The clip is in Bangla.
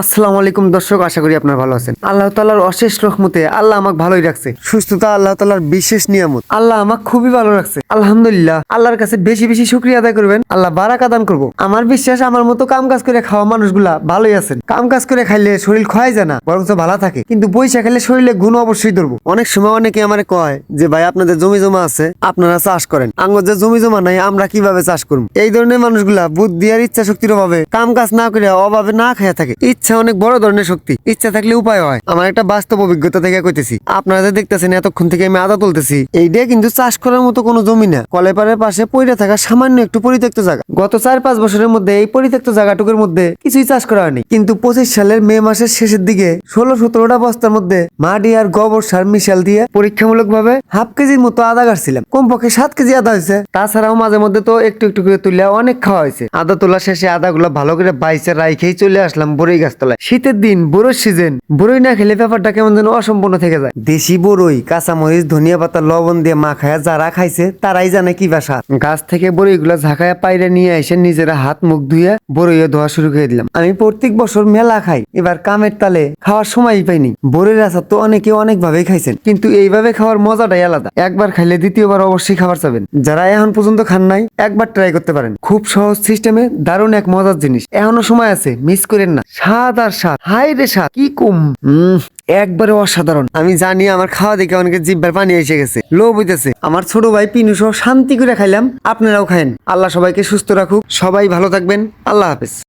আসসালামু আলাইকুম দর্শক, আশা করি আপনারা ভালো আছেন। আল্লাহ তালার অশেষ রহমতে আল্লাহ আমাকে ভালোই রাখছে। সুস্থতা আল্লাহ তালার বিশেষ নিয়ামত। আল্লাহ আমাকে খুবই ভালো রাখছে। আলহামদুলিল্লাহ, আল্লাহর কাছে বেশি বেশি শুক্রিয়া আদায় করবেন। আল্লাহ বারাকা দান করব। আমার বিশ্বাস, আমার মতো কাম কাজ করে খাওয়া মানুষগুলা ভালোই আছেন। কাম কাজ করে খাইলে শরীর ক্ষয় যায় না বরং ভালো থাকে। কিন্তু পয়সা খেলে শরীরে গুণ অবশ্যই ধরবো। অনেক সময় অনেকে আমার কয় যে, ভাই, আপনাদের জমি জমা আছে, আপনারা চাষ করেন। আঙ্গর যে জমি জমা নাই, আমরা কীভাবে চাষ করব? এই ধরনের মানুষগুলা বুদ্ধি আর ইচ্ছা শক্তির অভাবে কাম কাজ না করে অভাবে না খেয়ে থাকে। ইচ্ছা অনেক বড় ধরনের শক্তি। ইচ্ছা থাকলে উপায় হয়। আমার একটা বাস্তব অভিজ্ঞতা থেকে কইতেছি। আপনারা দেখতেছেন, এতক্ষণ থেকে আমি আদা তুলতেছি। এইটা কিন্তু চাষ করার মতো কোনো জমি না। কলেপাড়ের পাশে পড়ে থাকা সামান্য একটু পরিত্যক্ত জায়গা। গত চার পাঁচ বছরের মধ্যে এই পরিত্যক্ত জায়গাটুকুর মধ্যে কিছুই চাষ করা হয়নি। কিন্তু পঁচিশ সালের মে মাসের শেষের দিকে ষোলো সতেরোটা বস্তার মধ্যে মাটি আর গোবর সার মিশাল দিয়ে পরীক্ষামূলক ভাবে হাফ কেজির মতো আদা কাটছিলাম কমপক্ষে সাত কেজি আদা হয়েছে। তাছাড়াও মাঝে মধ্যে তো একটু একটু করে তুলে অনেক খাওয়া হয়েছে। আদা তোলা শেষে আদাগুলো ভালো করে বাইসে রাইখেই চলে আসলাম বড়ই গাছতলায়। শীতের দিন বড়ই সিজন বড়ই না খেলে ব্যাপারটা কেমন যেন অসম্পূর্ণ থেকে যায়। দেশি বড়ই কাঁচামরিচ ধনিয়া পাতা লবণ দিয়ে মাখায়া যারা খাইছে তারাই জানে কি বাসা। গাছ থেকে বড়ইগুলো ঝাঁকায়া পাইরে নিয়ে এসে নিজেরা হাত মুখ ধুয়ে বড়ইয়ে ধোয়া শুরু করে দিলাম। আমি প্রত্যেক বছর মেলা খাই এবার কামের তালে খাওয়ার সময়ই পাইনি। বড়ির আচার তো অনেকে অনেক ভাবে খাইছেন। কিন্তু এইভাবে খাওয়ার মজাটাই আলাদা। একবার খাইলে দ্বিতীয়বার অবশ্যই খাবার চাবেন। যারা এখন পর্যন্ত খান নাই একবার ট্রাই করতে পারেন। খুব সহজ সিস্টেমে দারুণ এক মজার জিনিস। এখনও সময় আছে মিস করেন না। স্বাদ আর হাই রে স্বাদ, কি কম। একবারে অসাধারণ। আমি জানি আমার খাওয়া দেখে অনেকে জিব্বার পানি এসে গেছে। লোভ হইতেছে। আমার ছোট ভাই পিনু সহ শান্তি করে খাইলাম, আপনারাও খায়েন। আল্লাহ সবাইকে সুস্থ রাখুক। সবাই ভালো থাকবেন। আল্লাহ হাফেজ।